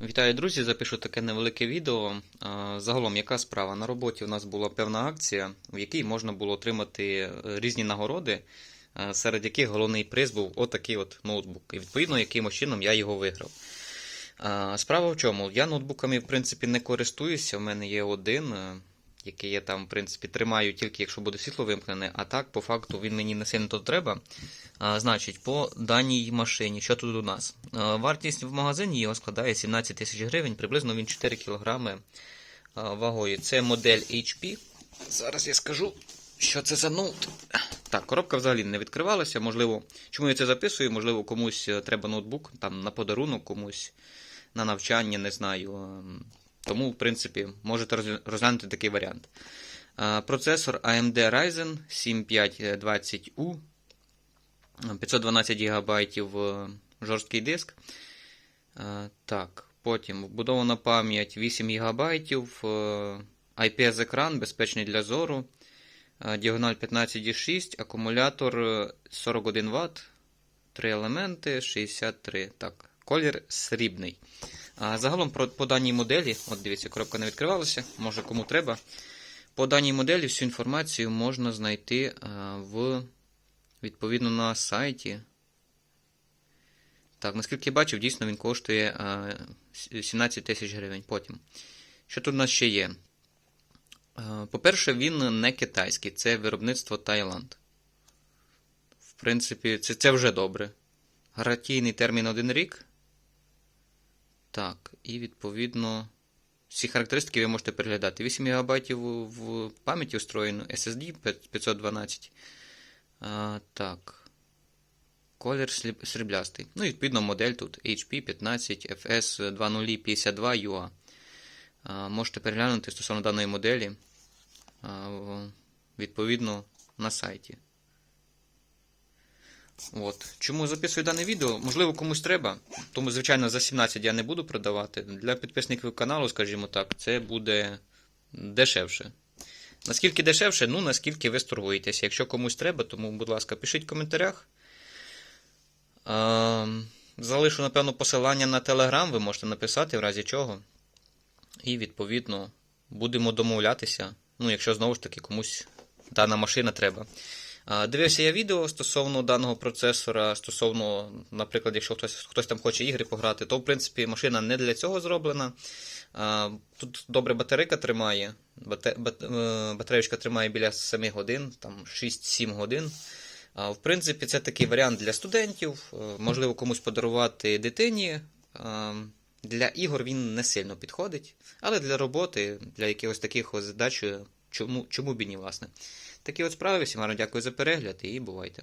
Вітаю, друзі! Запишу таке невелике відео. Загалом, яка справа? На роботі у нас була певна акція, в якій можна було отримати е, різні нагороди, е, серед яких головний приз був отакий от ноутбук. І відповідно, якимось чином я його виграв. Справа в чому? Я ноутбуками, в принципі, не користуюся. У мене є один, е, який я там, в принципі, тримаю тільки якщо буде світло вимкнене, а так, по факту, він мені не сильно то треба. А, Значить, по даній машині, що тут у нас? А, Вартість в магазині його складає 17 тисяч гривень, приблизно він 4 кг вагою. Це модель HP. Зараз я скажу, що це за ноут. Так, коробка взагалі не відкривалася. Можливо, чому я це записую? Можливо, комусь е, треба ноутбук там на подарунок, комусь на навчання, не знаю. Тому, в принципі, можете розглянути такий варіант. Процесор AMD Ryzen 7520U. 512 ГБ жорсткий диск. Так, потім вбудована пам'ять 8 ГБ, IPS-екран, безпечний для зору, е, діагональ 15,6, акумулятор е, 41 Вт, 3 елементи, 63. Так, колір срібний. Загалом по даній моделі, от дивіться, коробка не відкривалася, може кому треба. По даній моделі всю інформацію можна знайти е, в відповідно на сайті. Так, наскільки я бачив, дійсно він коштує е, 17 тисяч гривень. Потім. Що тут у нас ще є? Е, По-перше, він не китайський, це виробництво Таїланд. В принципі, це, це вже добре. Гарантійний термін 1 рік. Так, і відповідно. Всі характеристики ви можете переглядати. 8 ГБ в пам'яті встроєно, SSD 512. А, так. Колір сріблястий. Ну і відповідно модель тут HP 15 FS 2052 UA. А, можете переглянути стосовно даної моделі а, відповідно на сайті. От. Чому записую дане відео? Можливо, комусь треба. Тому, звичайно, за 17 я не буду продавати. Для підписників каналу, скажімо так, це буде дешевше. Наскільки дешевше, ну наскільки ви сторгуєтеся. Якщо комусь треба, тому, будь ласка, пишіть в коментарях. Залишу, напевно, посилання на Telegram, ви можете написати, в разі чого. І, відповідно, будемо домовлятися. Ну, якщо знову ж таки комусь дана машина треба. Дивився я відео стосовно даного процесора, стосовно, наприклад, якщо хтось, хтось там хоче ігри пограти, то в принципі машина не для цього зроблена. Тут добре батарейка тримає. Е, батареєчка тримає біля 7 годин, там 6-7 годин. В принципі, це такий варіант для студентів. е, Можливо, комусь подарувати дитині. Для ігор він не сильно підходить, але для роботи, для якихось таких задач, чому, чому б і ні, власне. Такі от справи. Всім гарно дякую за перегляд і бувайте.